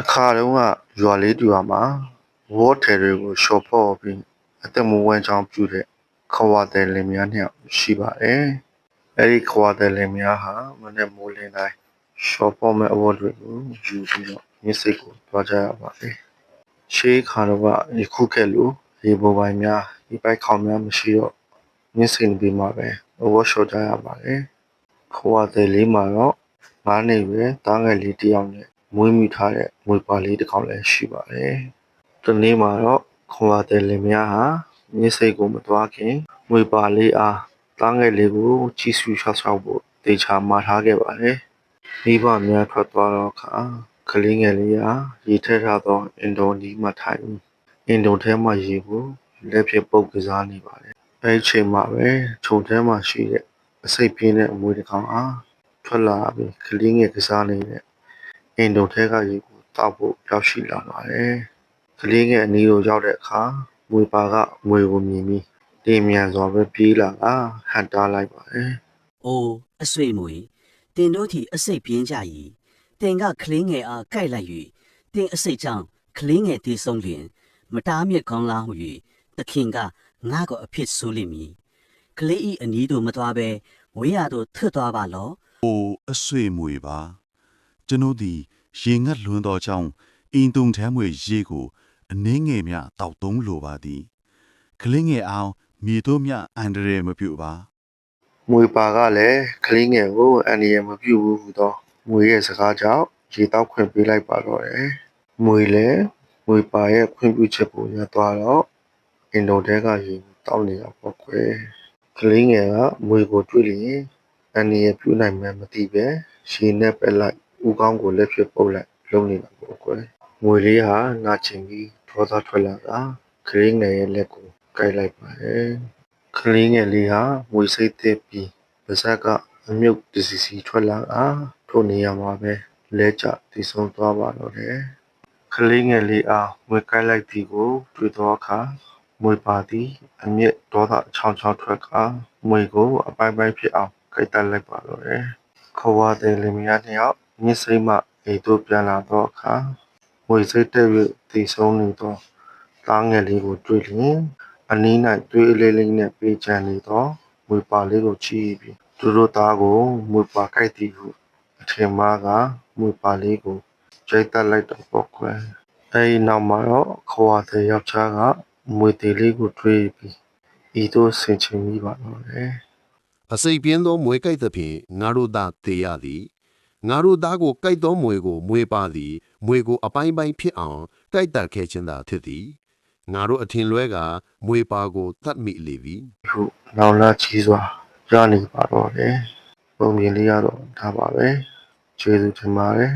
တခါတုန်းကရွာလေးတူရွာမှာဝေါ်တယ်တွေကိုရှော့ဖော့ပြီးအသက်မွေးဝမ်းကြောင်းပြုတဲ့ခွာတယ်လင်များနှစ်ယောက်ရှိပါတယ်။အဲဒီခွာတယ်လင်များဟာမနေ့မိုးလင်းတိုင်းရှော့ဖော့မဲ့အဝတ်တွေကိုယူပြီးတော့မြစ်စိတ်ကိုတွားကြရပါတယ်။ရှေးခါတော့ကယခုကဲ့လိုရေပေါ်ပိုင်းများဒီပိုက်ခေါင်များမရှိတော့မြစ်စိတ်ပြီးမှပဲအဝတ်လျှော်ကြရပါတယ်။ခွာတယ်လေးမှာတော့ငါးနှစ်ပဲတားငယ်လေးတစ်ယောက်နဲ့ မွေးမိထားတဲ့မွေပါလေးတစ်ကောင်လည်းရှိပါတယ်။ဒီနေ့မှာတော့ခွာတယ်လင်များဟာမြစ်စိတ်ကိုမတွားခင်မွေပါလေးအားတားငယ်လေးကိုချီဆူရှောက်ရှောက်ဖို့တေချာမှာထားခဲ့ပါတယ်။မိဘများထွက်သွားတော့အခါကလေးငယ်လေးဟာရေထက်ထားသောအင်ဒိုနီးမှထိုင်ပြီးအင်ဒိုထဲမှရေကိုလက်ဖြင့်ပုတ်ကစားနေပါတယ်။အဲဒီအချိန်မှာပဲခြုံထဲမှာရှိတဲ့အစိတ်ပြင်းတဲ့အမွေတစ်ကောင်အားထွက်လာပြီးကလေးငယ်ကစားနေတဲ့ အင်ဒိုထဲကရေကိုတောက်ဖို့ရောက်ရှိလာပါတယ်။ကလေးငယ်အနီးကိုရောက်တဲ့အခါမွေပါကမွေကိုမြင်ပြီးတင်မြန်စွာပဲပြေးလာတာဟန်တားလိုက်ပါတယ်။။အိုးအဆွေမွေတင်တို့သည်အစိတ်ပြင်းကြ၏တင်ကကလေးငယ်အားကိုက်လိုက်၍တင်အစိတ်ကြောင့်ကလေးငယ်တည်ဆုံးလျင် မတားမြစ်ကောင်းလားဟု၍သခင်ကငါ့ကိုအဖြစ်ဆိုလိမ့်မည်ကလေးဤအနီးသို့မသွားဘဲဝေးရသို့ထွတ်သွားပါလော့။အိုအဆွေမွေပါ ကျွန်ုပ်သည်ရေငတ်လွန်းသောကြောင့်အင်းတုံထဲမှရေကိုအနှင်းငယ်မြတောက်သုံးလိုပါသည်။ကလေးငယ်အောင်မြေတို့မြအန္တရာယ်မပြုပါမွေပါကလည်းကလေးငယ်ကိုအန်ဒီရမပြုတ်ဘူးဟူသောမွေရဲ့စကားကြောင့်ရေတောက်ခွင့်ပေးလိုက်ပါတော့တယ်။မွေလည်းမွေပါရဲ့ခွင့်ပြုချက်ကိုရသွားတော့အင်ဒိုတဲကရေကိုတောက်နေတာပေါ့ကွယ်။ကလေးငယ်ကမွေကိုတွေ့ရင်အန်ဒီရပြုတ်နိုင်မှမသိပဲရေနဲ့ပက်လိုက် ဦးကောင်းကိုလက်ဖြစ်ပုတ်လိုက်လုံးနေတာပေါ့ကွယ်။မွေလေးဟာနာကျင်ပြီးဒေါသထွက်လာတာကလေးငယ်ရဲ့လက်ကိုကိုက်လိုက်ပါတယ်။ကလေးငယ်လေးဟာငွေစိတ်သက်ပြီးပါဇက်ကအမြုပ်တစီစီထွက်လာတာထို့နေရာမှာပဲလဲကျတည်ဆုံးသွားပါတော့တယ်။ကလေးငယ်လေးအားငွေကိုက်လိုက်သည်ကိုတွေ့သောအခါမွေပါသည်အမျက်ဒေါသအချောင်းချောင်းထွက်ကမွေကိုအပိုင်းပိုင်းဖြစ်အောင်ကိုက်တက်လိုက်ပါတော့တယ်။ခွာတဲ့လင်မယားနှစ်ယောက် မြစ်စိမ့်မှအိမ်သို့ပြန်လာသောအခါငွေစိတ်တက်၍တည်ဆုံးနေသောသားငယ်လေးကိုတွေ့လျင်အနီး၌သွေးအလေးလေးနှင့်ပေးချမ်းနေသောမွေပါလေးကိုချီးပြီးသူတို့သားကိုမွေပါကြိုက်သည်ဟုအထင်မှားကမွေပါလေးကိုကျိတ်တက်လိုက်တော့ပေါ့ကွယ်အဲဒီနောက်မှာတော့ခွာတဲ့ယောက်ျားကမွေသေးလေးကိုတွေးပြီးဤသို့ဆင်ခြင်မိပါတော့တယ်အစိပ်ပြင်းသောမွေကြိုက်သဖြင့်ငါတို့သားတေရသည် ငါတို့သားကိုကြိုက်သောမွေကိုမွေပါသည်မွေကိုအပိုင်းပိုင်းဖြစ်အောင်တိုက်တက်ခဲ့ခြင်းသာဖြစ်သည်ငါတို့အထင်လွဲကမွေပါကိုတတ်မိလေပြီဟုနောင်လာကြီးစွာရနေပါတော့တယ်ပုံမြင်လေးရတော့ဒါပါပဲကျေးဇူးတင်ပါတယ်